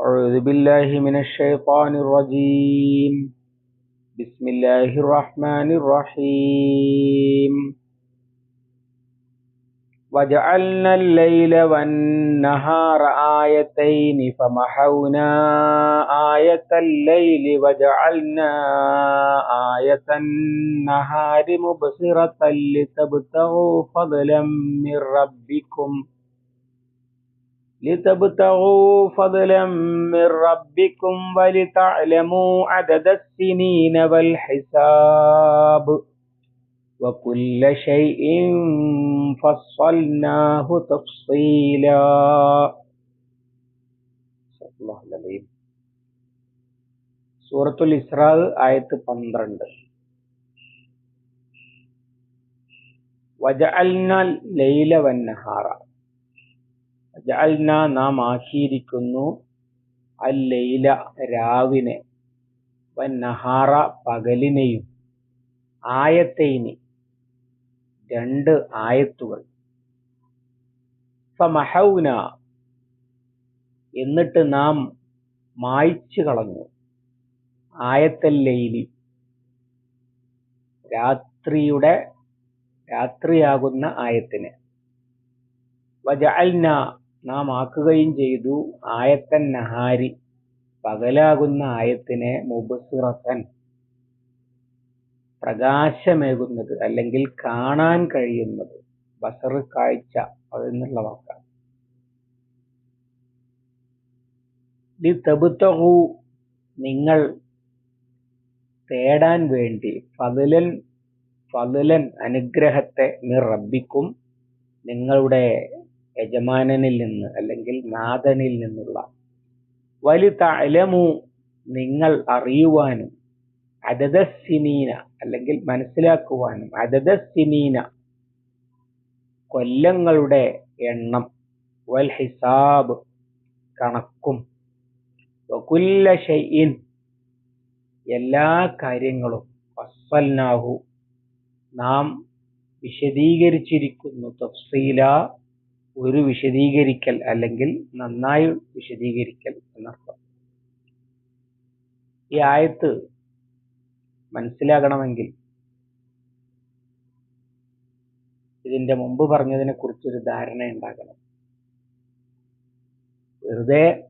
أعوذ بالله من الشيطان الرجيم. بسم الله الرحمن الرحيم. وجعلنا الليل والنهار آيتين فمحونا آية الليل وجعلنا آية النهار مبصرة لتبتغوا فضلا من ربكم. لتبتغوا فضلا من ربكم ولتعلموا عدد السنين والحساب وكل شيء فصلناه تفصيلا صدق الله العظيم സൂറത്തുൽ ഇസ്രാ ആയത്ത് പന്ത്രണ്ട് വജഅൽന ലൈല വന്നഹാറ വജഅൽന നാം ആക്കിയിരിക്കുന്നു അൽ ലൈല രാവിനെ വന്നഹാറ പകലിനെയും. ആയത്തൈനി രണ്ട് ആയത്തുകൾ. ഫമഹൗന എന്നിട്ട് നാം മായ്ച്ചു കളഞ്ഞു. ആയത്തല്ലയിലി രാത്രിയുടെ രാത്രിയാകുന്ന ആയത്തിന്. വജഅൽന നാം ആക്കുകയും ചെയ്തു. ആയത്തൻ നഹാരി. പകലാകുന്ന ആയത്തിനെ മുബസിറത്തൻ പ്രകാശമേകുന്നത് അല്ലെങ്കിൽ കാണാൻ കഴിയുന്നത്. ബസർ കാഴ്ച അതെന്നുള്ള വാക്കാണ്. ലിതബ്തഗു നിങ്ങൾ തേടാൻ വേണ്ടി ഫതിലൻ ഫതിലൻ അനുഗ്രഹത്തെ നിറബിക്കും. നിങ്ങളുടെ യജമാനനിൽ നിന്ന് അല്ലെങ്കിൽ നാഥനിൽ നിന്നുള്ള. വലി തലമു നിങ്ങൾ അറിയുവാനും അദദസിനീന അല്ലെങ്കിൽ മനസ്സിലാക്കുവാനും അദദസിനീന കൊല്ലങ്ങളുടെ എണ്ണം വൽ ഹിസാബ് കണക്കും വകുല്ല ഷൈൻ എല്ലാ കാര്യങ്ങളും ഫസ്സൽനാഹു നാം വിശദീകരിച്ചിരിക്കുന്നു തഫ്സീല ഒരു വിശദീകരിക്കൽ അല്ലെങ്കിൽ നന്നായി വിശദീകരിക്കൽ എന്നർത്ഥം. ഈ ആയത്ത് മനസ്സിലാകണമെങ്കിൽ ഇതിന്റെ മുമ്പ് പറഞ്ഞതിനെ കുറിച്ചൊരു ധാരണ ഉണ്ടാകണം. വെറുതെ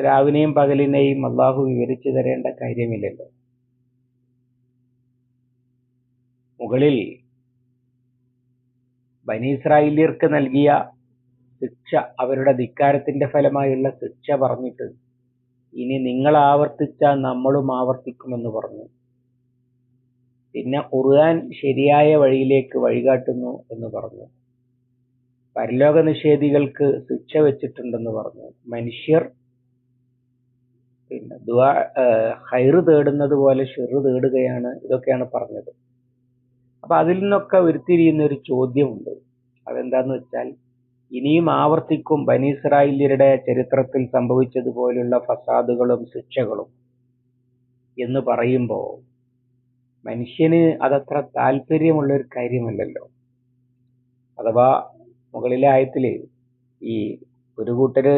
രാവിനെയും പകലിനെയും അള്ളാഹു വിവരിച്ചു തരേണ്ട കാര്യമില്ലല്ലോ. മുകളിൽ ബനീസ്രായേലിയർക്ക് നൽകിയ ശിക്ഷ അവരുടെ ധിക്കാരത്തിന്റെ ഫലമായുള്ള ശിക്ഷ പറഞ്ഞിട്ട് ഇനി നിങ്ങൾ ആവർത്തിച്ചാൽ നമ്മളും ആവർത്തിക്കുമെന്ന് പറഞ്ഞു. പിന്നെ ഖുർആൻ ശരിയായ വഴിയിലേക്ക് വഴികാട്ടുന്നു എന്ന് പറഞ്ഞു. പരലോക നിഷേധികൾക്ക് ശിക്ഷ വെച്ചിട്ടുണ്ടെന്ന് പറഞ്ഞു. മനുഷ്യർ പിന്നെ ദുആ ഹൈറ് തേടുന്നത് പോലെ ഷെറ് തേടുകയാണ് ഇതൊക്കെയാണ് പറഞ്ഞത്. അപ്പൊ അതിൽ നിന്നൊക്കെ ഉരുത്തിരിയുന്ന ഒരു ചോദ്യമുണ്ട്. അതെന്താന്ന് വെച്ചാൽ ഇനിയും ആവർത്തിക്കും ബനീസ്രായേല്യരുടെ ചരിത്രത്തിൽ സംഭവിച്ചതുപോലുള്ള ഫസാദുകളും ശിക്ഷകളും എന്ന് പറയുമ്പോൾ മനുഷ്യന് അതത്ര താല്പര്യമുള്ള ഒരു കാര്യമല്ലല്ലോ. അഥവാ മുകളിലെ ആയത്തിൽ ഈ ഒരു കൂട്ടര്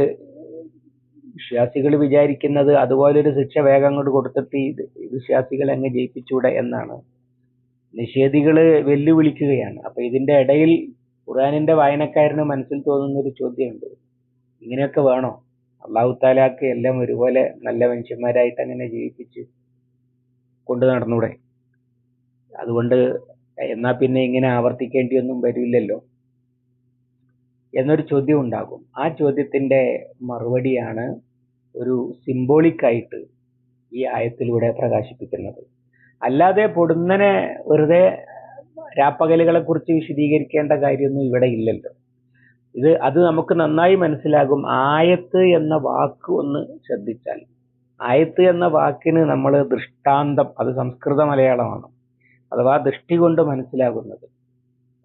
വിശ്വാസികൾ വിചാരിക്കുന്നത് അതുപോലൊരു ശിക്ഷ വേഗം അങ്ങോട്ട് കൊടുത്തിട്ട് ഈ വിശ്വാസികളെ അങ്ങ് ജയിപ്പിച്ചൂടെ എന്നാണ്. നിഷേധികൾ വെല്ലുവിളിക്കുകയാണ്. അപ്പൊ ഇതിന്റെ ഇടയിൽ ഖുർആാനിന്റെ വായനക്കാരന് മനസ്സിൽ തോന്നുന്ന ഒരു ചോദ്യമുണ്ട്. ഇങ്ങനെയൊക്കെ വേണോ? അള്ളാഹു താലാക്ക് എല്ലാം ഒരുപോലെ നല്ല മനുഷ്യന്മാരായിട്ട് അങ്ങനെ ജീവിപ്പിച്ച് കൊണ്ടു നടന്നൂടെ? അതുകൊണ്ട് എന്നാ പിന്നെ ഇങ്ങനെ ആവർത്തിക്കേണ്ടിയൊന്നും വരില്ലല്ലോ? എന്നൊരു ചോദ്യം ഉണ്ടാകും. ആ ചോദ്യത്തിന്റെ മറുപടിയാണ് ഒരു സിംബോളിക് ആയിട്ട് ഈ ആയത്തിലൂടെ പ്രകാശിപ്പിക്കുന്നത്. അല്ലാതെ പൊടുന്നനെ വെറുതെ രാപ്പകലുകളെ കുറിച്ച് വിശദീകരിക്കേണ്ട കാര്യമൊന്നും ഇവിടെ ഇല്ലല്ലോ. ഇത് അത് നമുക്ക് നന്നായി മനസ്സിലാകും. ആയത്ത് എന്ന വാക്ക് ഒന്ന് ശ്രദ്ധിച്ചാൽ ആയത്ത് എന്ന വാക്കിന് നമ്മൾ ദൃഷ്ടാന്തം അത് സംസ്കൃത മലയാളമാണ്. അഥവാ ദൃഷ്ടി കൊണ്ട് മനസ്സിലാകുന്നത്.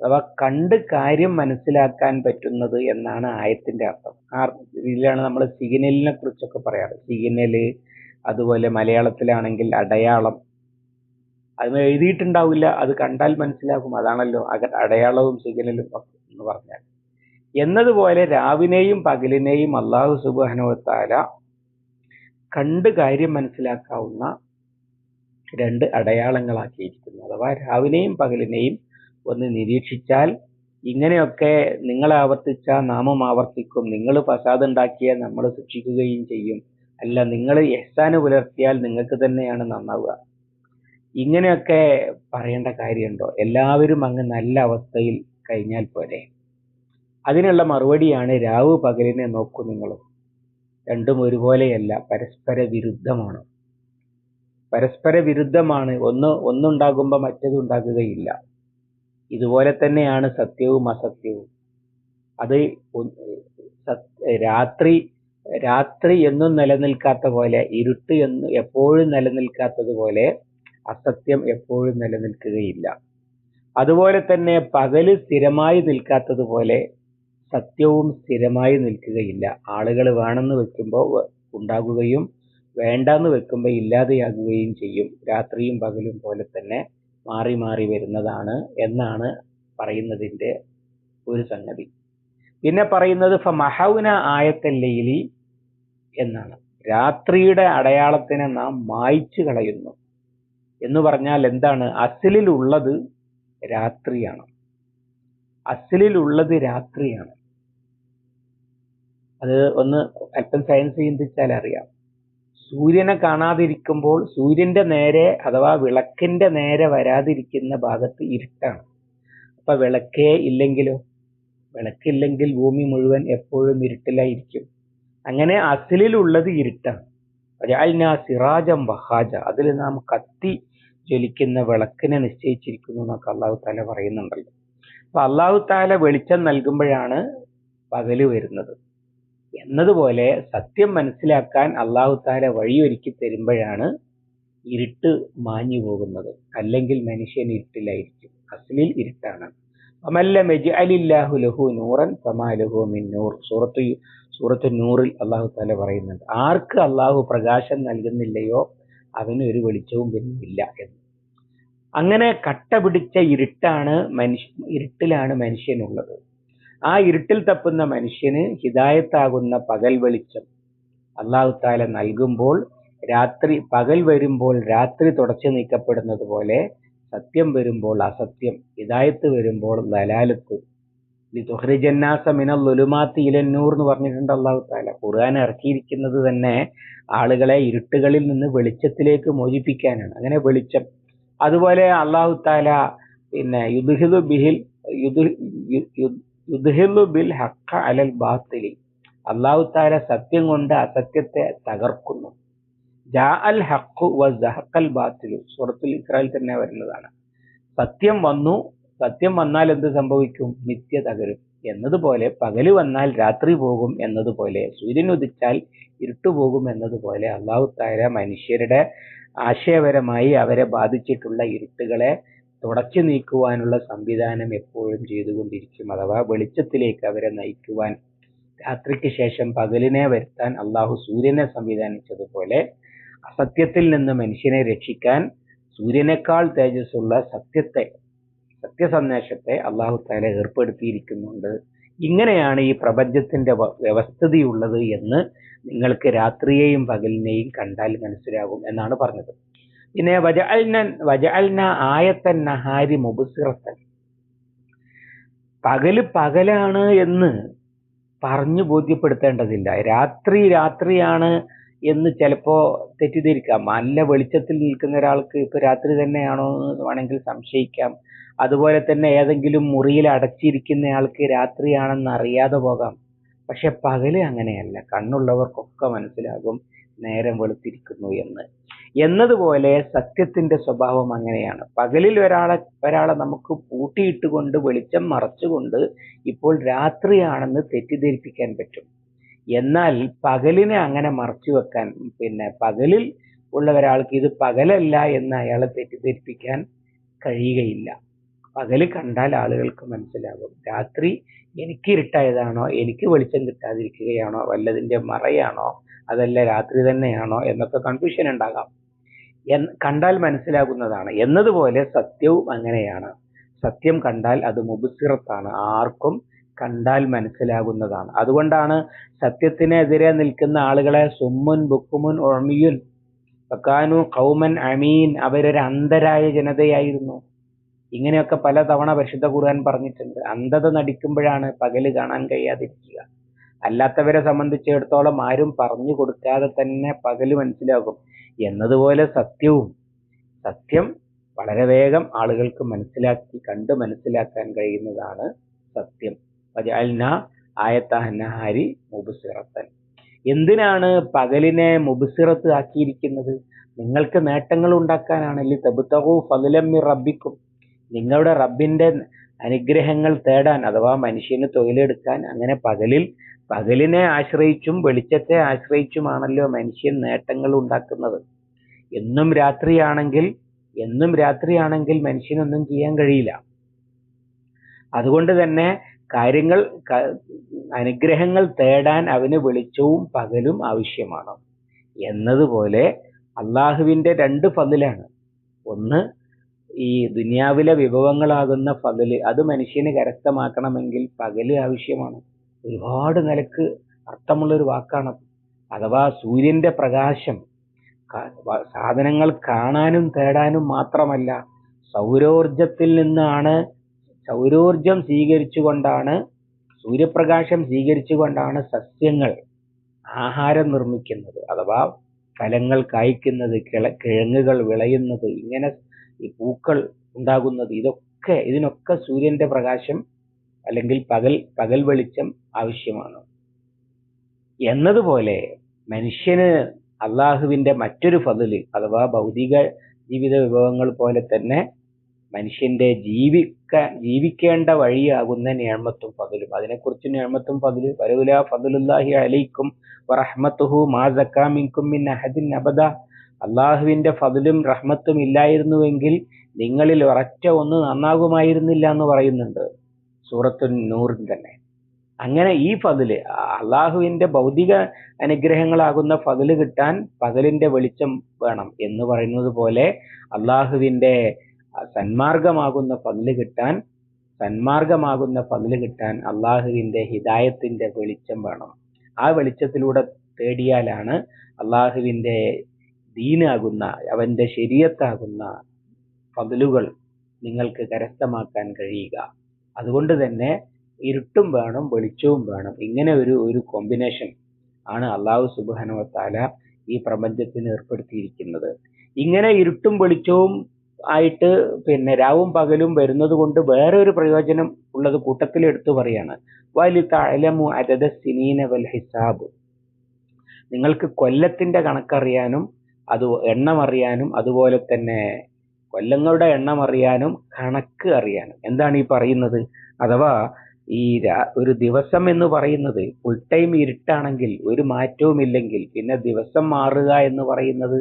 അഥവാ കണ്ട് കാര്യം മനസ്സിലാക്കാൻ പറ്റുന്നത് എന്നാണ് ആയത്തിന്റെ അർത്ഥം. ആ രീതിയിലാണ് നമ്മൾ സിഗ്നലിനെ കുറിച്ചൊക്കെ പറയാറ്. സിഗ്നൽ അതുപോലെ മലയാളത്തിലാണെങ്കിൽ അടയാളം അത് എഴുതിയിട്ടുണ്ടാവില്ല അത് കണ്ടാൽ മനസ്സിലാകും. അതാണല്ലോ അടയാളവും സിഗ്നലും എന്ന് പറഞ്ഞാൽ. എന്നതുപോലെ രാവിനെയും പകലിനെയും അള്ളാഹു സുബാനുവത്താല കണ്ട് കാര്യം മനസ്സിലാക്കാവുന്ന രണ്ട് അടയാളങ്ങളാക്കിയിരിക്കുന്നു. അഥവാ രാവിലെയും പകലിനെയും ഒന്ന് നിരീക്ഷിച്ചാൽ ഇങ്ങനെയൊക്കെ നിങ്ങൾ ആവർത്തിച്ച നാമം ആവർത്തിക്കും. നിങ്ങൾ ഫസാദ് ഉണ്ടാക്കിയാൽ നമ്മൾ ശിക്ഷിക്കുകയും ചെയ്യും. അല്ല നിങ്ങൾ എഹ്സാന് പുലർത്തിയാൽ നിങ്ങൾക്ക് തന്നെയാണ് നന്നാവുക. ഇങ്ങനെയൊക്കെ പറയേണ്ട കാര്യമുണ്ടോ? എല്ലാവരും അങ്ങ് നല്ല അവസ്ഥയിൽ കഴിഞ്ഞാൽ പോരെ. അതിനുള്ള മറുപടിയാണ് രാവ് പകലിനെ നോക്കൂ നിങ്ങൾ രണ്ടും ഒരുപോലെയല്ല പരസ്പര വിരുദ്ധമാണ്. പരസ്പര വിരുദ്ധമാണ്. ഒന്ന് ഒന്നുണ്ടാകുമ്പോൾ മറ്റത് ഉണ്ടാകുകയില്ല. ഇതുപോലെ തന്നെയാണ് സത്യവും അസത്യവും. അത് രാത്രി രാത്രി എന്നും നിലനിൽക്കാത്ത പോലെ ഇരുട്ട് എന്ന് എപ്പോഴും നിലനിൽക്കാത്തതുപോലെ അസത്യം എപ്പോഴും നിലനിൽക്കുകയില്ല. അതുപോലെ തന്നെ പകൽ സ്ഥിരമായി നിൽക്കാത്തതുപോലെ സത്യവും സ്ഥിരമായി നിൽക്കുകയില്ല. ആളുകൾ വേണമെന്ന് വെക്കുമ്പോൾ ഉണ്ടാകുകയും വേണ്ടെന്ന് വെക്കുമ്പോൾ ഇല്ലാതെയാകുകയും ചെയ്യും. രാത്രിയും പകലും പോലെ തന്നെ മാറി മാറി വരുന്നതാണ് എന്നാണ് പറയുന്നതിന്റെ ഒരു സംഗതി. പിന്നെ പറയുന്നത് ഫമഹൗന ആയത്തല്ലയിലി എന്നാണ്. രാത്രിയുടെ അടയാളത്തിനെ നാം മായ്ച്ചു കളയുന്നു. എന്ന് പറഞ്ഞാൽ എന്താണ്? അസിലിലുള്ളത് രാത്രിയാണ്. അസിലിലുള്ളത് രാത്രിയാണ്. അത് ഒന്ന് അല്പം സയൻസ് ചിന്തിച്ചാൽ അറിയാം. സൂര്യനെ കാണാതിരിക്കുമ്പോൾ സൂര്യന്റെ നേരെ അഥവാ വിളക്കിന്റെ നേരെ വരാതിരിക്കുന്ന ഭാഗത്ത് ഇരുട്ടാണ്. അപ്പൊ വിളക്കേ ഇല്ലെങ്കിലോ? വിളക്കില്ലെങ്കിൽ ഭൂമി മുഴുവൻ എപ്പോഴും ഇരുട്ടിലായിരിക്കും. അങ്ങനെ അസിലിലുള്ളത് ഇരുട്ടാണ്. സിറാജം വഹാജ. അതിൽ നാം കത്തി ജ്വലിക്കുന്ന വിളക്കിനെ നിശ്ചയിച്ചിരിക്കുന്നു എന്നൊക്കെ അള്ളാഹു താല പറയുന്നുണ്ടല്ലോ. അപ്പൊ അള്ളാഹു താല വെളിച്ചം നൽകുമ്പോഴാണ് പകൽ വരുന്നത്. എന്നതുപോലെ സത്യം മനസ്സിലാക്കാൻ അള്ളാഹു താല വഴിയൊരുക്കി തരുമ്പോഴാണ് ഇരുട്ട് മാഞ്ഞു പോകുന്നത്. അല്ലെങ്കിൽ മനുഷ്യൻ ഇരുട്ടിലായിരിക്കും. അസ്ലിൽ ഇരുട്ടാണ്. നൂറൻ സൂറത്ത് സൂറത്ത് നൂറിൽ അള്ളാഹു താല പറയുന്നുണ്ട്. ആർക്ക് അള്ളാഹു പ്രകാശം നൽകുന്നില്ലയോ അവന് ഒരു വെളിച്ചവും പിന്നെ ഇല്ല എന്ന്. അങ്ങനെ കട്ട പിടിച്ച ഇരുട്ടാണ് മനുഷ്യ ഇരുട്ടിലാണ് മനുഷ്യനുള്ളത്. ആ ഇരുട്ടിൽ തപ്പുന്ന മനുഷ്യന് ഹിതായത്താകുന്ന പകൽ വെളിച്ചം അള്ളാഹു താല നൽകുമ്പോൾ രാത്രി പകൽ വരുമ്പോൾ രാത്രി തുടച്ചു നീക്കപ്പെടുന്നത് പോലെ സത്യം വരുമ്പോൾ അസത്യം ഹിതായത്ത് വരുമ്പോൾ ദലാലത്ത്. തുഹ്രിജന്നാസ മിനൽ ലുലുമാത്തി ഇലന്നൂർ എന്ന് പറഞ്ഞിട്ടുണ്ട് അള്ളാഹു താല ഖുർആൻ ഇറക്കിയിരിക്കുന്നത് തന്നെ ആളുകളെ ഇരുട്ടുകളിൽ നിന്ന് വെളിച്ചത്തിലേക്ക് മോചിപ്പിക്കാനാണ്. അങ്ങനെ വെളിച്ചം അതുപോലെ അള്ളാഹു താല പിന്നെ യുദ്ഹിദു ബിഹിൽ യുദ്ഹിലു ബിൽ ഹക്ക അലൽ ബാത്തിലി. അള്ളാഹു താല സത്യം കൊണ്ട് അസത്യത്തെ തകർക്കുന്നു. ജാ അൽ ഹക്കു വ ബാത്തിലു. സൂറത്തുൽ ഇസ്രായേൽ തന്നെ വരുന്നതാണ്. സത്യം വന്നു. സത്യം വന്നാൽ എന്ത് സംഭവിക്കും? നിത്യ തകരും. എന്നതുപോലെ പകൽ വന്നാൽ രാത്രി പോകും എന്നതുപോലെ സൂര്യൻ ഉദിച്ചാൽ ഇരുട്ടു പോകും എന്നതുപോലെ അള്ളാഹു താര മനുഷ്യരുടെ ആശയപരമായി അവരെ ബാധിച്ചിട്ടുള്ള ഇരുട്ടുകളെ തുടച്ചു നീക്കുവാനുള്ള സംവിധാനം എപ്പോഴും ചെയ്തുകൊണ്ടിരിക്കും. അഥവാ വെളിച്ചത്തിലേക്ക് അവരെ നയിക്കുവാൻ രാത്രിക്ക് ശേഷം പകലിനെ വരുത്താൻ അള്ളാഹു സൂര്യനെ സംവിധാനിച്ചതുപോലെ അസത്യത്തിൽ നിന്ന് മനുഷ്യനെ രക്ഷിക്കാൻ സൂര്യനേക്കാൾ തേജസ്സുള്ള സത്യത്തെ സത്യസന്ദേശത്തെ അള്ളാഹു താല ഏർപ്പെടുത്തിയിരിക്കുന്നുണ്ട്. ഇങ്ങനെയാണ് ഈ പ്രപഞ്ചത്തിന്റെ വ്യവസ്ഥിതിയുള്ളത് എന്ന് നിങ്ങൾക്ക് രാത്രിയെയും പകലിനെയും കണ്ടാൽ മനസ്സിലാകും എന്നാണ് പറഞ്ഞത്. പിന്നെ വജഅൽന വജഅൽന ആയത്തൻ നഹാരി മുബുസിറത്തൻ. പകൽ പകലാണ് എന്ന് പറഞ്ഞു ബോധ്യപ്പെടുത്തേണ്ടതില്ല. രാത്രി രാത്രിയാണ് എന്ന് ചിലപ്പോ തെറ്റിദ്ധരിക്കാം. നല്ല വെളിച്ചത്തിൽ നിൽക്കുന്ന ഒരാൾക്ക് ഇപ്പൊ രാത്രി തന്നെയാണോ എന്ന് വേണമെങ്കിൽ സംശയിക്കാം. അതുപോലെ തന്നെ ഏതെങ്കിലും മുറിയിൽ അടച്ചിരിക്കുന്ന ആൾക്ക് രാത്രിയാണെന്ന് അറിയാതെ പോകാം. പക്ഷെ പകൽ അങ്ങനെയല്ല. കണ്ണുള്ളവർക്കൊക്കെ മനസ്സിലാകും നേരം വെളുത്തിരിക്കുന്നു എന്ന്. എന്നതുപോലെ സത്യത്തിന്റെ സ്വഭാവം അങ്ങനെയാണ്. പകലിൽ ഒരാളെ ഒരാളെ നമുക്ക് പൂട്ടിയിട്ടുകൊണ്ട് വെളിച്ചം മറച്ചുകൊണ്ട് ഇപ്പോൾ രാത്രിയാണെന്ന് തെറ്റിദ്ധരിപ്പിക്കാൻ പറ്റും. എന്നാൽ പകലിനെ അങ്ങനെ മറച്ചു വെക്കാൻ പിന്നെ പകലിൽ ഉള്ള ഒരാൾക്ക് ഇത് പകലല്ല എന്ന് അയാളെ തെറ്റിദ്ധരിപ്പിക്കാൻ കഴിയുകയില്ല. പകൽ കണ്ടാൽ ആളുകൾക്ക് മനസ്സിലാകും. രാത്രി എനിക്ക് ഇരുട്ടായതാണോ? എനിക്ക് വെളിച്ചം കിട്ടാതിരിക്കുകയാണോ? വല്ലതിന്റെ മറയാണോ? അതല്ല രാത്രി തന്നെയാണോ? എന്നൊക്കെ കൺഫ്യൂഷൻ ഉണ്ടാകാം. കണ്ടാൽ മനസ്സിലാകുന്നതാണ്. എന്നതുപോലെ സത്യവും അങ്ങനെയാണ്. സത്യം കണ്ടാൽ അത് മുബുസിറത്താണ് ആർക്കും കണ്ടാൽ മനസ്സിലാകുന്നതാണ്. അതുകൊണ്ടാണ് സത്യത്തിനെതിരെ നിൽക്കുന്ന ആളുകളെ സുമ്മുൻ ബുക്കുമുൻ ഒമിയുൻ ബക്കാനു കൗമൻ അമീൻ അവരൊരു അന്ധരായ ജനതയായിരുന്നു. ഇങ്ങനെയൊക്കെ പല തവണ പരിശുദ്ധ ഖുർആൻ പറഞ്ഞിട്ടുണ്ട്. അന്ധത നടിക്കുമ്പോഴാണ് പകൽ കാണാൻ കഴിയാതിരിക്കുക. അല്ലാത്തവരെ സംബന്ധിച്ചിടത്തോളം ആരും പറഞ്ഞു കൊടുക്കാതെ തന്നെ പകൽ മനസ്സിലാകും. എന്നതുപോലെ സത്യവും. സത്യം വളരെ വേഗം ആളുകൾക്ക് മനസ്സിലാക്കി കണ്ട് മനസ്സിലാക്കാൻ കഴിയുന്നതാണ് സത്യം. വജഅൽന മുബുസിറത്തൻ. എന്തിനാണ് പകലിനെ മുബുസിറത്ത് ആക്കിയിരിക്കുന്നത്? നിങ്ങൾക്ക് നേട്ടങ്ങൾ ഉണ്ടാക്കാനാണ് തബുത്തകു ഫതുലമ്മി റബ്ബിക്കും. നിങ്ങളുടെ റബ്ബിന്റെ അനുഗ്രഹങ്ങൾ തേടാൻ അഥവാ മനുഷ്യന് തൊഴിലെടുക്കാൻ അങ്ങനെ പകലിൽ പകലിനെ ആശ്രയിച്ചും വെളിച്ചത്തെ ആശ്രയിച്ചുമാണല്ലോ മനുഷ്യൻ നേട്ടങ്ങൾ ഉണ്ടാക്കുന്നത്. എന്നും രാത്രിയാണെങ്കിൽ എന്നും രാത്രിയാണെങ്കിൽ മനുഷ്യനൊന്നും ചെയ്യാൻ കഴിയില്ല. അതുകൊണ്ട് തന്നെ കാര്യങ്ങൾ അനുഗ്രഹങ്ങൾ തേടാൻ അവന് വെളിച്ചവും പകലും ആവശ്യമാണ്. എന്നതുപോലെ അള്ളാഹുവിന്റെ രണ്ട് ഫതിലാണ്. ഒന്ന് ഈ ദുനിയാവിലെ വിഭവങ്ങളാകുന്ന ഫതിൽ അത് മനുഷ്യന് കരസ്ഥമാക്കണമെങ്കിൽ പകൽ ആവശ്യമാണ്. ഒരുപാട് നിലയ്ക്ക് അർത്ഥമുള്ളൊരു വാക്കാണ് അഥവാ സൂര്യന്റെ പ്രകാശം സാധനങ്ങൾ കാണാനും തേടാനും മാത്രമല്ല സൗരോർജത്തിൽ നിന്നാണ് സൗരോർജം സ്വീകരിച്ചുകൊണ്ടാണ് സൂര്യപ്രകാശം സ്വീകരിച്ചുകൊണ്ടാണ് സസ്യങ്ങൾ ആഹാരം നിർമ്മിക്കുന്നത്. അഥവാ ഫലങ്ങൾ കായ്ക്കുന്നത് കിള കിഴങ്ങുകൾ വിളയുന്നത് ഇങ്ങനെ ഈ പൂക്കൾ ഉണ്ടാകുന്നത് ഇതൊക്കെ ഇതിനൊക്കെ സൂര്യന്റെ പ്രകാശം അല്ലെങ്കിൽ പകൽ പകൽ വെളിച്ചം ആവശ്യമാണ്. എന്നതുപോലെ മനുഷ്യന് അള്ളാഹുവിന്റെ മറ്റൊരു ഫതിൽ അഥവാ ഭൗതിക ജീവിത വിഭവങ്ങൾ പോലെ തന്നെ മനുഷ്യന്റെ ജീവിക്ക ജീവിക്കേണ്ട വഴിയാകുന്ന ഞാമത്തും പതിലും അതിനെക്കുറിച്ച് ഞാമത്തും പതിൽ വരവുല ഫതുലുല്ലാഹി അലൈക്കും വറഹ്മത്തുഹു മാ സക്കാമിൻകും മിൻ അഹദിൻ അബദ. അള്ളാഹുവിന്റെ ഫതിലും റഹ്മത്തും ഇല്ലായിരുന്നുവെങ്കിൽ നിങ്ങളിൽ ഒരൊറ്റ ഒന്ന് നന്നാകുമായിരുന്നില്ല എന്ന് പറയുന്നുണ്ട് സൂറത്തു നൂറിൽ തന്നെ. അങ്ങനെ ഈ ഫതിൽ അള്ളാഹുവിന്റെ ഭൗതിക അനുഗ്രഹങ്ങളാകുന്ന ഫതിൽ കിട്ടാൻ പകലിന്റെ വെളിച്ചം വേണം എന്ന് പറയുന്നത് പോലെ അള്ളാഹുവിന്റെ സന്മാർഗമാകുന്ന പതിൽ കിട്ടാൻ സന്മാർഗമാകുന്ന പതിൽ കിട്ടാൻ അള്ളാഹുവിന്റെ ഹിദായത്തിന്റെ വെളിച്ചം വേണം. ആ വെളിച്ചത്തിലൂടെ തേടിയാലാണ് അള്ളാഹുവിന്റെ ദീനാകുന്ന അവന്റെ ശരീരത്താകുന്ന പതിലുകൾ നിങ്ങൾക്ക് കരസ്ഥമാക്കാൻ കഴിയുക. അതുകൊണ്ട് തന്നെ ഇരുട്ടും വേണം വെളിച്ചവും വേണം. ഇങ്ങനെ ഒരു ഒരു കോമ്പിനേഷൻ ആണ് അള്ളാഹു സുബാനുവത്താല ഈ പ്രപഞ്ചത്തിന് ഏർപ്പെടുത്തിയിരിക്കുന്നത്. ഇങ്ങനെ ഇരുട്ടും വെളിച്ചവും ആയിട്ട് പിന്നെ രാവും പകലും വരുന്നത് കൊണ്ട് വേറെ ഒരു പ്രയോജനം ഉള്ളത് കൂട്ടത്തിൽ എടുത്തു പറയാണ്. വലി തലമു അതദ സിനീന വൽ ഹിസാബ്. നിങ്ങൾക്ക് കൊല്ലത്തിന്റെ കണക്കറിയാനും അത് എണ്ണം അറിയാനും അതുപോലെ തന്നെ കൊല്ലങ്ങളുടെ എണ്ണം അറിയാനും കണക്ക് അറിയാനും. എന്താണ് ഈ പറയുന്നത്? അഥവാ ഈ ഒരു ദിവസം എന്ന് പറയുന്നത് ഫുൾ ടൈം ഇരുട്ടാണെങ്കിൽ ഒരു മാറ്റവും ഇല്ലെങ്കിൽ പിന്നെ ദിവസം മാറുക എന്ന് പറയുന്നത്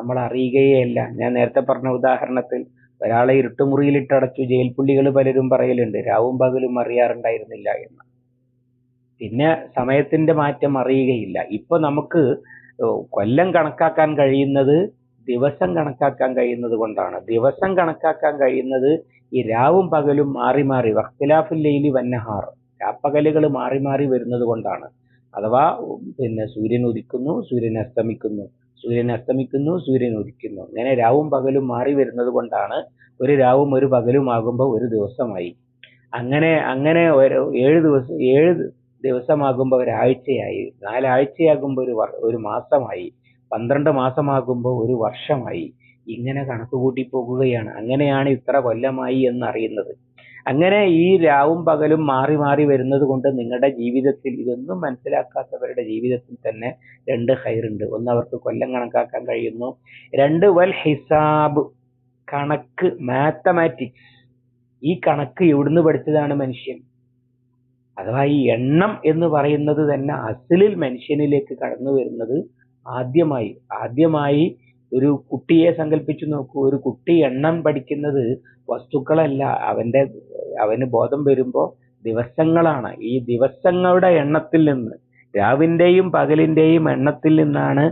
നമ്മൾ അറിയുകയല്ല ഞാൻ നേരത്തെ പറഞ്ഞ ഉദാഹരണത്തിൽ ഒരാളെ ഇരുട്ടുമുറിയിലിട്ടടച്ചു ജയിൽ പുള്ളികൾ പലരും പറയലുണ്ട്. രാവും പകലും അറിയാറുണ്ടായിരുന്നില്ല എന്ന്. പിന്നെ സമയത്തിന്റെ മാറ്റം അറിയുകയില്ല. ഇപ്പൊ നമുക്ക് കൊല്ലം കണക്കാക്കാൻ കഴിയുന്നത് ദിവസം കണക്കാക്കാൻ കഴിയുന്നത് കൊണ്ടാണ്. ദിവസം കണക്കാക്കാൻ കഴിയുന്നത് ഈ രാവും പകലും മാറി മാറി വഖ്തിലാഫുൽ ലൈലി വന്നഹാർ രാപ്പകലുകൾ മാറി മാറി വരുന്നത് കൊണ്ടാണ്. അഥവാ പിന്നെ സൂര്യൻ ഉദിക്കുന്നു സൂര്യൻ അസ്തമിക്കുന്നു. സൂര്യൻ അസ്തമിക്കുന്നു സൂര്യൻ ഉദിക്കുന്നു. ഇങ്ങനെ രാവും പകലും മാറി വരുന്നത് കൊണ്ടാണ് ഒരു രാവും ഒരു പകലും ആകുമ്പോൾ ഒരു ദിവസമായി. അങ്ങനെ അങ്ങനെ ഒരു ഏഴ് ദിവസം ഏഴ് ദിവസമാകുമ്പോൾ ഒരാഴ്ചയായി. നാലാഴ്ചയാകുമ്പോൾ ഒരു ഒരു മാസമായി. പന്ത്രണ്ട് മാസമാകുമ്പോൾ ഒരു വർഷമായി. ഇങ്ങനെ കണക്ക് കൂട്ടി പോകുകയാണ്. അങ്ങനെയാണ് ഇത്ര കൊല്ലമായി എന്ന് അറിയുന്നത് അങ്ങനെ ഈ രാവും പകലും മാറി മാറി വരുന്നത് കൊണ്ട് നിങ്ങളുടെ ജീവിതത്തിൽ ഇതൊന്നും മനസ്സിലാക്കാത്തവരുടെ ജീവിതത്തിൽ തന്നെ രണ്ട് ഹൈറുണ്ട്. ഒന്ന് അവർക്ക് കൊല്ലം കണക്കാക്കാൻ കഴിയുന്നു. രണ്ട് വൽ ഹിസാബ് കണക്ക് മാത്തമാറ്റിക്സ് ഈ കണക്ക് എവിടുന്ന് പഠിച്ചതാണ് മനുഷ്യൻ? അഥവാ ഈ എണ്ണം എന്ന് പറയുന്നത് തന്നെ അസലിൽ മനുഷ്യനിലേക്ക് കടന്നു വരുന്നത് ആദ്യമായി. ആദ്യമായി ഒരു കുട്ടിയെ സങ്കല്പിച്ചു നോക്കൂ. ഒരു കുട്ടി എണ്ണം പഠിക്കുന്നത് വസ്തുക്കളല്ല. അവന്റെ അവന് ബോധം വരുമ്പോൾ ദിവസങ്ങളാണ്. ഈ ദിവസങ്ങളുടെ എണ്ണത്തിൽ നിന്ന് രാവിന്റെയും പകലിന്റെയും എണ്ണത്തിൽ നിന്നാണ്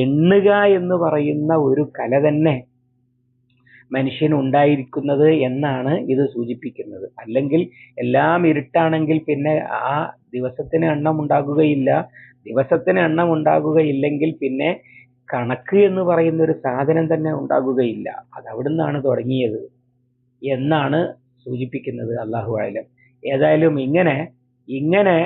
എണ്ണുക എന്ന് പറയുന്ന ഒരു കല തന്നെ മനുഷ്യൻ ഉണ്ടായിരിക്കുന്നത് എന്നാണ് ഇത് സൂചിപ്പിക്കുന്നത്. അല്ലെങ്കിൽ എല്ലാം ഇരുട്ടാണെങ്കിൽ പിന്നെ ആ ദിവസത്തിന് എണ്ണം ഉണ്ടാകുകയില്ല. ദിവസത്തിന് എണ്ണം ഉണ്ടാകുകയില്ലെങ്കിൽ പിന്നെ കണക്ക് എന്ന് പറയുന്ന ഒരു സാധനം തന്നെ ഉണ്ടാകുകയില്ല. അത് അവിടുന്നാണ് തുടങ്ങിയത് എന്നാണ് സൂചിപ്പിക്കുന്നത് അള്ളാഹു ആയാലും ഏതായാലും ഇങ്ങനെ ഇങ്ങനെ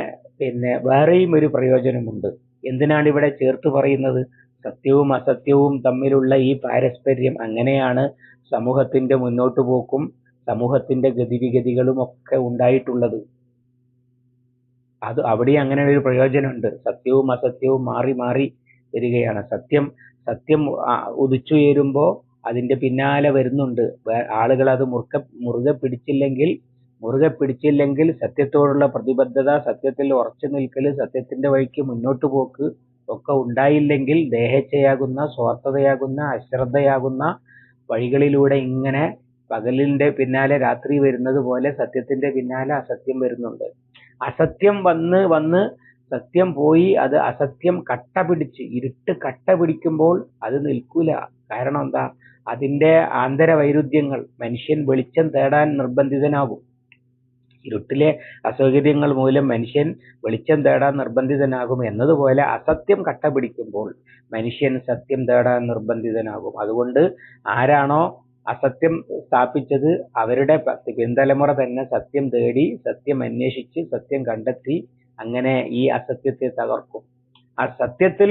പിന്നെ വേറെയും ഒരു പ്രയോജനമുണ്ട്. എന്തിനാണ് ഇവിടെ ചേർത്ത് പറയുന്നത്? സത്യവും അസത്യവും തമ്മിലുള്ള ഈ പാരസ്പര്യം അങ്ങനെയാണ് സമൂഹത്തിന്റെ മുന്നോട്ട് പോക്കും സമൂഹത്തിന്റെ ഗതിവിഗതികളും ഒക്കെ ഉണ്ടായിട്ടുള്ളത്. അത് അവിടെ അങ്ങനെ ഒരു പ്രയോജനമുണ്ട്. സത്യവും അസത്യവും മാറി മാറി വരികയാണ്. സത്യം സത്യം ഉദിച്ചുയരുമ്പോൾ അതിന്റെ പിന്നാലെ വരുന്നുണ്ട്. ആളുകൾ അത് മുറുക്ക മുറുകെ പിടിച്ചില്ലെങ്കിൽ മുറുകെ പിടിച്ചില്ലെങ്കിൽ സത്യത്തോടുള്ള പ്രതിബദ്ധത സത്യത്തിൽ ഉറച്ചു നിൽക്കൽ സത്യത്തിന്റെ വഴിക്ക് മുന്നോട്ട് പോക്ക് ഒക്കെ ഉണ്ടായില്ലെങ്കിൽ ദേഹേച്ഛയാകുന്ന സ്വാർത്ഥതയാകുന്ന അശ്രദ്ധയാകുന്ന വഴികളിലൂടെ ഇങ്ങനെ പകലിന്റെ പിന്നാലെ രാത്രി വരുന്നത് പോലെ സത്യത്തിന്റെ പിന്നാലെ അസത്യം വരുന്നുണ്ട്. അസത്യം വന്ന് വന്ന് സത്യം പോയി അത് അസത്യം കട്ട പിടിച്ച് ഇരുട്ട് കട്ട പിടിക്കുമ്പോൾ അത് നിൽക്കൂല. കാരണം എന്താ? അതിന്റെ ആന്തര വൈരുദ്ധ്യങ്ങൾ മനുഷ്യൻ വെളിച്ചം തേടാൻ നിർബന്ധിതനാകും ഇരുട്ടിലെ അസൗകര്യങ്ങൾ മൂലം മനുഷ്യൻ വെളിച്ചം തേടാൻ നിർബന്ധിതനാകും എന്നതുപോലെ അസത്യം കട്ട പിടിക്കുമ്പോൾ മനുഷ്യൻ സത്യം തേടാൻ നിർബന്ധിതനാകും. അതുകൊണ്ട് ആരാണോ അസത്യം സ്ഥാപിച്ചത് അവരുടെ പിൻതലമുറ തന്നെ സത്യം തേടി സത്യം അന്വേഷിച്ച് സത്യം കണ്ടെത്തി അങ്ങനെ ഈ അസത്യത്തെ തകർക്കും. ആ സത്യത്തിൽ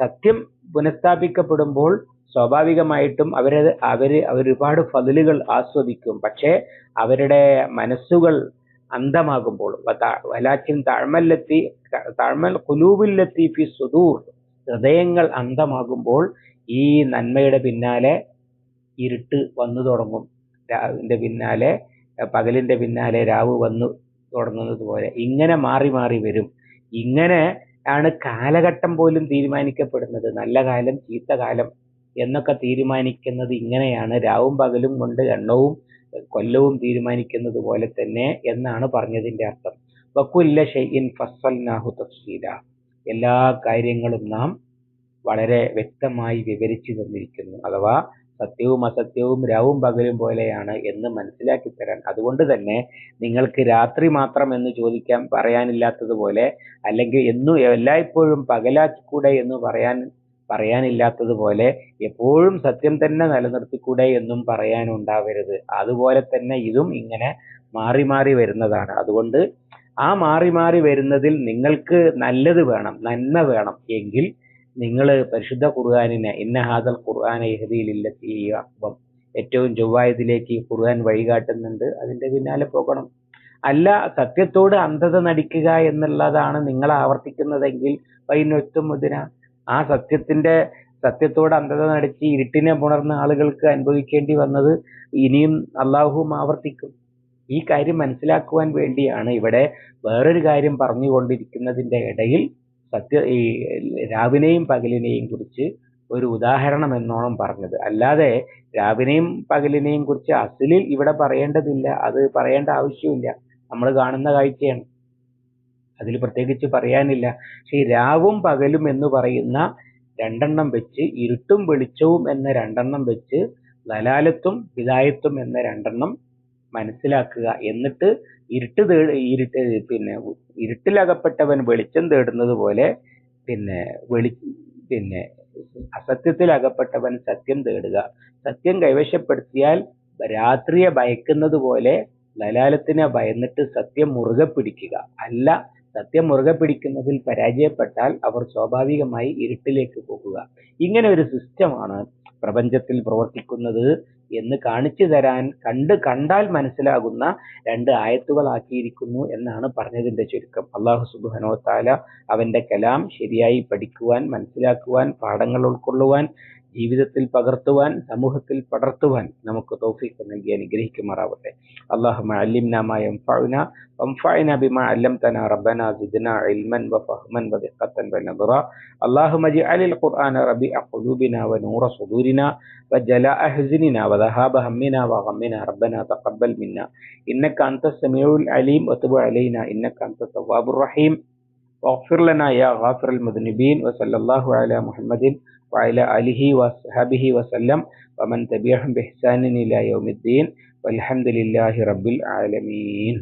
സത്യം പുനഃസ്ഥാപിക്കപ്പെടുമ്പോൾ സ്വാഭാവികമായിട്ടും അവർ അവർ അവരൊരുപാട് ഫതിലുകൾ ആസ്വദിക്കും. പക്ഷേ അവരുടെ മനസ്സുകൾ അന്ധമാകുമ്പോൾ വലാച്ചിൻ താഴ്മല്ലെത്തി താഴ്മൽ കുലൂബില്ലെത്തി ഫി സുദൂർ ഹൃദയങ്ങൾ അന്ധമാകുമ്പോൾ ഈ നന്മയുടെ പിന്നാലെ ഇരുട്ട് വന്നു തുടങ്ങും. രാവിന്റെ പിന്നാലെ പകലിന്റെ പിന്നാലെ രാവ് വന്നു തുടങ്ങുന്നത് പോലെ ഇങ്ങനെ മാറി മാറി വരും. ഇങ്ങനെ ആണ് കാലഘട്ടം പോലും തീരുമാനിക്കപ്പെടുന്നത്. നല്ല കാലം ചീത്ത കാലം എന്നൊക്കെ തീരുമാനിക്കുന്നത് ഇങ്ങനെയാണ്. രാവും പകലും കൊണ്ട് എണ്ണവും കൊല്ലവും തീരുമാനിക്കുന്നത് പോലെ തന്നെ എന്നാണ് പറഞ്ഞതിന്റെ അർത്ഥം. വക്കുല്ല ഷെയ്യിൻ ഫസൽ നാഹു തഫ്സീല. എല്ലാ കാര്യങ്ങളും നാം വളരെ വ്യക്തമായി വിവരിച്ചു തന്നിരിക്കുന്നു. അഥവാ സത്യവും അസത്യവും രാവും പകലും പോലെയാണ് എന്ന് മനസ്സിലാക്കി തരാൻ. അതുകൊണ്ട് തന്നെ നിങ്ങൾക്ക് രാത്രി മാത്രം എന്ന് ചോദിക്കാൻ പറയാനില്ലാത്തതുപോലെ അല്ലെങ്കിൽ എന്നും എല്ലായ്പ്പോഴും പകലാക്കിക്കൂടെ എന്ന് പറയാൻ പറയാനില്ലാത്തതുപോലെ എപ്പോഴും സത്യം തന്നെ നിലനിർത്തിക്കൂടെ എന്നും പറയാനുണ്ടാവരുത് അതുപോലെ തന്നെ ഇതും ഇങ്ങനെ മാറി മാറി വരുന്നതാണ്. അതുകൊണ്ട് ആ മാറി മാറി വരുന്നതിൽ നിങ്ങൾക്ക് നല്ലത് വേണം നന്മ വേണം. എങ്കിൽ നിങ്ങൾ പരിശുദ്ധ ഖുർആാനിനെ ഇന്ന ഹാദൽ ഖുർആാന ഇഹദിയിലില്ലത്തി അക്ബം ഏറ്റവും ചൊവ്വായതിലേക്ക് ഖുർആൻ വഴികാട്ടുന്നുണ്ട്. അതിന്റെ പിന്നാലെ പോകണം. അല്ല സത്യത്തോട് അന്ധത നടിക്കുക എന്നുള്ളതാണ് നിങ്ങൾ ആവർത്തിക്കുന്നതെങ്കിൽ വൈനൊത്തും മുതിന ആ സത്യത്തിന്റെ സത്യത്തോട് അന്ധത നടിച്ച് ഇരുട്ടിനെ പുണർന്ന ആളുകൾക്ക് അനുഭവിക്കേണ്ടി വന്നത് ഇനിയും അള്ളാഹുവും ആവർത്തിക്കും. ഈ കാര്യം മനസ്സിലാക്കുവാൻ വേണ്ടിയാണ് ഇവിടെ വേറൊരു കാര്യം പറഞ്ഞുകൊണ്ടിരിക്കുന്നതിന്റെ ഇടയിൽ സത്യ ഈ രാവിനെയും പകലിനെയും കുറിച്ച് ഒരു ഉദാഹരണം എന്നോണം പറഞ്ഞത്. അല്ലാതെ രാവിനെയും പകലിനെയും കുറിച്ച് അസലിൽ ഇവിടെ പറയേണ്ടതില്ല. അത് പറയേണ്ട ആവശ്യമില്ല. നമ്മൾ കാണുന്ന കാഴ്ചയാണ്. അതിൽ പ്രത്യേകിച്ച് പറയാനില്ല. പക്ഷെ രാവും പകലും എന്ന് പറയുന്ന രണ്ടെണ്ണം വെച്ച് ഇരുട്ടും വെളിച്ചവും എന്ന രണ്ടെണ്ണം വെച്ച് ദലാലത്തും ഹിദായത്തും എന്ന രണ്ടെണ്ണം മനസ്സിലാക്കുക. എന്നിട്ട് ഇരുട്ട് തേ ഇരുട്ട് പിന്നെ ഇരുട്ടിലകപ്പെട്ടവൻ വെളിച്ചം തേടുന്നത് പോലെ പിന്നെ വെളി പിന്നെ അസത്യത്തിൽ അകപ്പെട്ടവൻ സത്യം തേടുക. സത്യം കൈവശപ്പെടുത്തിയാൽ രാത്രിയെ ഭയക്കുന്നത് പോലെ ലലാലത്തിനെ ഭയന്നിട്ട് സത്യം മുറുകെ പിടിക്കുക. അല്ല സത്യം മുറുകെ പിടിക്കുന്നതിൽ പരാജയപ്പെട്ടാൽ അവർ സ്വാഭാവികമായി ഇരുട്ടിലേക്ക് പോകുക. ഇങ്ങനെ ഒരു സിസ്റ്റമാണ് പ്രപഞ്ചത്തിൽ പ്രവർത്തിക്കുന്നത്. എന്ന് കാണിച്ചു തരാൻ കണ്ട് കണ്ടാൽ മനസ്സിലാകുന്ന രണ്ട് ആയത്തുകളാക്കിയിരിക്കുന്നു എന്നാണ് പറഞ്ഞതിന്റെ ചുരുക്കം. അള്ളാഹു സുബാനോ താല അവന്റെ കലാം ശരിയായി പഠിക്കുവാൻ മനസ്സിലാക്കുവാൻ പാഠങ്ങൾ ഉൾക്കൊള്ളുവാൻ ജീവിതത്തിൽ പകർത്തുവാൻ സമൂഹത്തിൽ പടർത്തുവാൻ നമുക്ക് തൗഫീഖ് നൽകി അനുഗ്രഹിക്കുമാറാവട്ടെ اللهم علمنا ما ينفعنا وانفعنا بما علمتنا ربنا زدنا علما وفهما ودقة ونظرا اللهم اجعل القرآن ربيع قلوبنا ونور صدورنا وجلاء حزننا وذهاب همنا وغمنا ربنا تقبل منا إنك أنت السميع العليم وتب علينا إنك أنت التواب الرحيم واغفر لنا يا غافر المذنبين وصلى الله على محمد وعلى آله وصحبه وسلم ومن تبعهم بإحسان إلى يوم الدين والحمد لله رب العالمين